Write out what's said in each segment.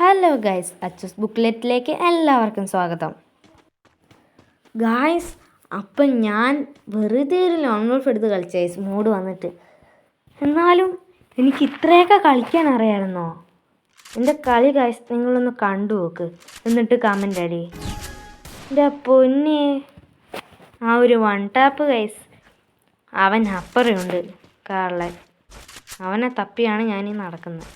Hello guys അച്ചസ് ബുക്ക്ലെറ്റിലേക്ക് എല്ലാവർക്കും സ്വാഗതം. Guys അപ്പം ഞാൻ വെറുതെ ഒരു ലോൺ ഗോൾഫ് എടുത്ത് കളിച്ച ഗൈസ് മൂഡ് വന്നിട്ട്. എന്നാലും എനിക്ക് ഇത്രയൊക്കെ കളിക്കാൻ അറിയാമായിരുന്നോ എന്റെ കളി ഗൈസ് നിങ്ങളൊന്ന് കണ്ടു നോക്ക്. എന്നിട്ട് കമന്റ് അടി. എന്റെ പൊന്നെ. ആ ഒരു വൺ ടാപ്പ് ഗൈസ് അവൻ അപ്പറയുണ്ട്. കാളെ അവനെ തപ്പിയാണ് ഞാനീ നടക്കുന്നത്.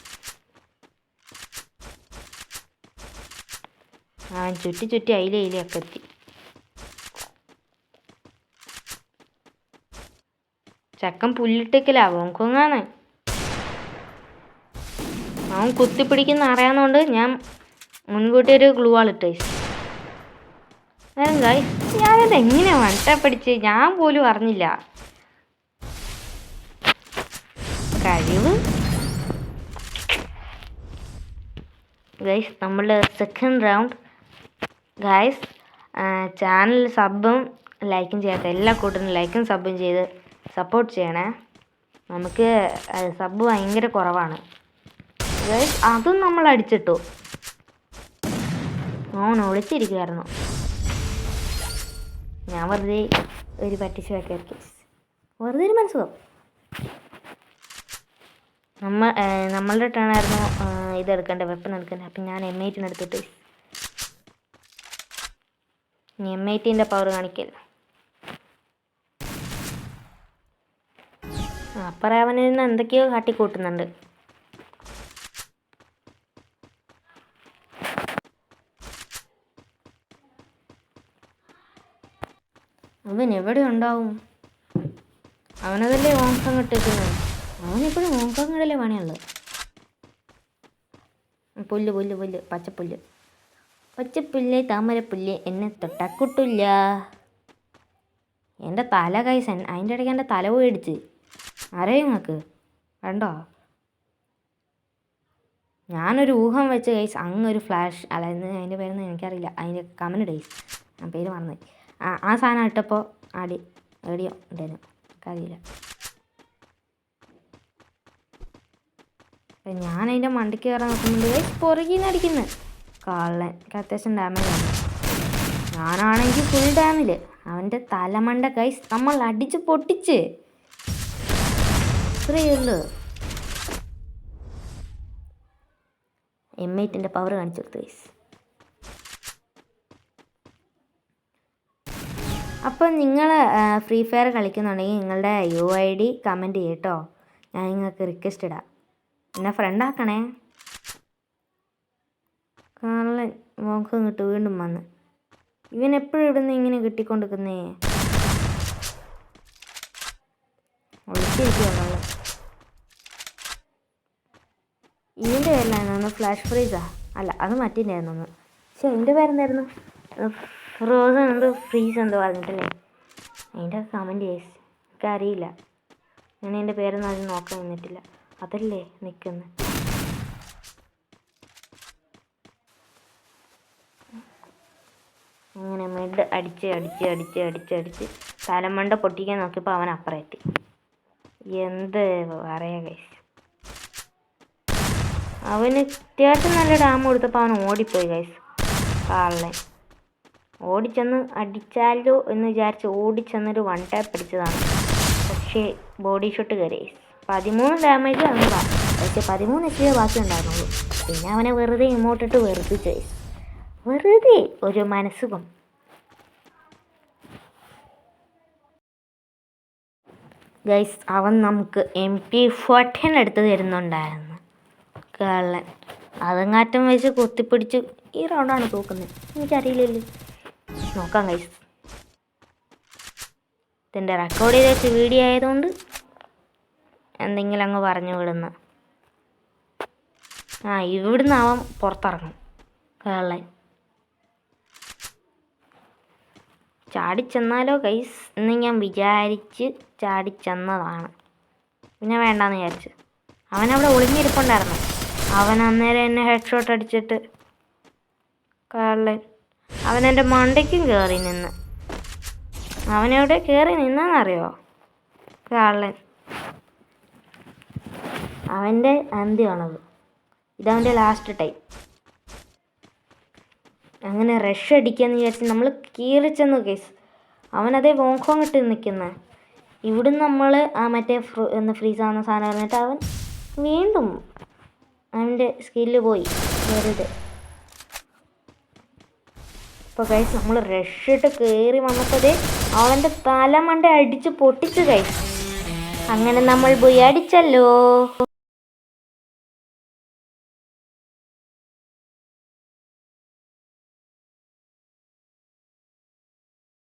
അവൻ ചുറ്റി ചുറ്റി അയില അയിലൊക്കെ എത്തി. ചക്കൻ പുല്ലിട്ടേക്കിലാവും കൊങ്ങാണ്. അവൻ കുത്തിപ്പിടിക്കുന്ന അറിയാവുന്നതുകൊണ്ട് ഞാൻ മുൻകൂട്ടി ഒരു ഗ്ലൂ ആളിട്ട് ഞാനത് എങ്ങനെയാ വണ്ട പഠിച്ച് ഞാൻ പോലും അറിഞ്ഞില്ല. കഴിവ്. ഗൈസ് നമ്മളുടെ സെക്കൻഡ് റൗണ്ട് ഗൈസ് ചാനൽ സബും ലൈക്കും ചെയ്യാത്ത എല്ലാ കൂട്ടരും ലൈക്കും സബും ചെയ്ത് സപ്പോർട്ട് ചെയ്യണേ. നമുക്ക് സബ് ഭയങ്കര കുറവാണ്. ഗൈസ് അതും നമ്മൾ അടിച്ചിട്ടു. ഓൺ ഒളിച്ചിരിക്കുമായിരുന്നു ഞാൻ വെറുതെ ഒരു പറ്റിച്ച് വെക്കായിരിക്കും വെറുതെ ഒരു മനസ്സുഖം. നമ്മ നമ്മളുടെ ടേണായിരുന്നു ഇതെടുക്കേണ്ടത് വെപ്പൺ എടുക്കേണ്ടത്. അപ്പം ഞാൻ എം എയ്റ്റിന് എടുത്തിട്ട് ഇനി എം എയ്റ്റീന്റെ പവർ കാണിക്കല്ല അപ്പറ നിന്ന് എന്തൊക്കെയോ കാട്ടിക്കൂട്ടുന്നുണ്ട്. അവൻ എവിടെ ഉണ്ടാവും? അവനതല്ലേ ഓങ്കം കിട്ടിക്കുന്നത് അവനിപ്പോഴും ഓങ്കങ്ങളിലെ പണിയുള്ളത് പുല്ല് പുല്ല് പുല്ല് പച്ചപ്പുല്ല്. പച്ചപ്പുല്ല് താമരപ്പുല്ല് എന്നെ തൊട്ടക്കുട്ടില്ല. എന്റെ തല കൈസൻ അതിന്റെ ഇടയ്ക്ക് എന്റെ തല പോയിടിച്ച് അറിയും നിങ്ങൾക്ക് കണ്ടോ? ഞാനൊരു ഊഹം വെച്ച കൈസ് അങ്ങൊരു ഫ്ലാഷ് അതായത് അതിന്റെ പേരൊന്നും എനിക്കറിയില്ല. അതിന്റെ കമന്റ് ഡേയ്സ് ആ പേര് മറന്നു ആ ആ സാധനം ഇട്ടപ്പോൾ ആടി ഏടിയോ ഉണ്ടായിരുന്നു എനിക്കറിയില്ല ഞാൻ മണ്ടിക്ക് കയറാൻ നോക്കുന്നുണ്ട്. പുറകിൽ നിന്ന് അടിക്കുന്നത് കള്ളൻ. എനിക്ക് അത്യാവശ്യം ഡാമേജ് ആണ് ഞാനാണെങ്കിൽ ഫുൾ ഡാമിൽ അവന്റെ തലമണ്ട കൈസ് നമ്മൾ അടിച്ച് പൊട്ടിച്ച്. ഇത്രയേ ഉള്ളൂ. എം എയ്റ്റിന്റെ പവർ കാണിച്ചു കൊടുത്തു ഗൈസ് അപ്പോൾ നിങ്ങൾ ഫ്രീ ഫയർ കളിക്കുന്നുണ്ടെങ്കിൽ നിങ്ങളുടെ യു ഐ ഡി കമന്റ് ചെയ്യട്ടോ ഞാൻ നിങ്ങൾക്ക് റിക്വസ്റ്റ് ഇടാം. എന്നെ ഫ്രണ്ടാക്കണേ കള്ളൻ ഇങ്ങോട്ട് വീണ്ടും വന്ന്. ഇവൻ എപ്പോഴും ഇവിടുന്ന് ഇങ്ങനെ കിട്ടിക്കൊണ്ടിരിക്കുന്നേ? ഒളിച്ചിരിക്കുക കള്ളൻ ഇതിന്റെ പേരിലായിരുന്നു? ഫ്ലാഷ് ഫ്രീസാ. അല്ല അത് മറ്റേ ആയിരുന്നു പക്ഷെ എന്റെ പേരെന്തായിരുന്നു? ഫ്രോസൺ എന്തോ ഫ്രീസ് എന്തോ പറഞ്ഞിട്ടല്ലേ? അതിന്റെ കമന്റ് ചെയ്സ് എനിക്കറിയില്ല. ഞാൻ എന്റെ പേരൊന്നും അത് നോക്കാൻ നിന്നിട്ടില്ല. അതല്ലേ നിൽക്കുന്നത് അങ്ങനെ മെഡ് അടിച്ച് അടിച്ച് അടിച്ച് അടിച്ച് അടിച്ച് തലമണ്ട പൊട്ടിക്കാൻ നോക്കിയപ്പോൾ അവൻ അപ്പുറം എത്തി എന്ത് പറയാ അവന് അത്യാവശ്യം നല്ല ഡാം കൊടുത്തപ്പോൾ അവൻ ഓടിപ്പോയി ഗൈസ് കാളൻ ഓടിച്ചെന്ന് അടിച്ചാലോ എന്ന് വിചാരിച്ച് ഓടിച്ചെന്നൊരു വൺ ടാപ്പ് അടിച്ചതാണ്. പക്ഷേ ബോഡി ഷോട്ട് കയറി പതിമൂന്ന് ഡാമേജ് അവന് പക്ഷേ പതിമൂന്ന് എച്ച് ബാക്കി ഉണ്ടായിരുന്നുള്ളൂ പിന്നെ അവനെ വെറുതെ ഇങ്ങോട്ടിട്ട് വെറുതെ വെറുതെ ഒരു മനസ്സുഖം ഗൈസ് അവൻ നമുക്ക് എം പി ഫോർട്ടീൻ എടുത്ത് തരുന്നുണ്ടായിരുന്നു. കള്ളൻ. അതങ്ങാറ്റം വെച്ച് കുത്തിപ്പിടിച്ച് ഈ റൗണ്ടാണ് തൂക്കുന്നത്. എനിക്കറിയില്ലല്ലോ. നോക്കാം ഗൈസ് ഇതിന്റെ റെക്കോർഡ് ചെയ്ത് വെച്ച് വീഡിയോ ആയതുകൊണ്ട് എന്തെങ്കിലും അങ്ങ് പറഞ്ഞു വിടുന്ന. ആ ഇവിടുന്ന് അവൻ പുറത്തിറങ്ങും. കള്ളൻ. ചാടിച്ചെന്നാലോ കൈസ് എന്ന് ഞാൻ വിചാരിച്ച് ചാടിച്ചെന്നതാണ്. പിന്നെ വേണ്ടാന്ന് വിചാരിച്ച്. അവനവിടെ ഒളിഞ്ഞിരിപ്പുണ്ടായിരുന്നു. അവൻ അന്നേരം എന്നെ ഹെഡ് ഷോട്ട് അടിച്ചിട്ട് കള്ളൻ. അവൻ എന്റെ മണ്ടയ്ക്കും കയറി നിന്ന്. അവനെവിടെ കയറി നിന്നെന്നറിയോ? കള്ളൻ. അവന്റെ അന്ത്യമാണത്. ഇതവന്റെ ലാസ്റ്റ് ടൈം അങ്ങനെ റഷ് അടിക്കാന്ന് വിചാരിച്ച് നമ്മൾ കീറി ചെന്നു കേസ് അവനതേ വോങ്കോങ് ഇട്ട് നിൽക്കുന്നത് ഇവിടുന്ന് നമ്മൾ ആ മറ്റേ ഫ്രൂ എന്ന് ഫ്രീസ് ആവുന്ന സാധനം പറഞ്ഞിട്ട് അവൻ വീണ്ടും അവന്റെ സ്കില്ല് പോയി. വെറുതെ. ഇപ്പോൾ കൈസ് നമ്മൾ റഷിട്ട് കയറി വന്നപ്പോഴേ അവന്റെ തലമണ്ട അടിച്ച് പൊട്ടിച്ച് കൈസ് അങ്ങനെ നമ്മൾ പോയി അടിച്ചല്ലോ.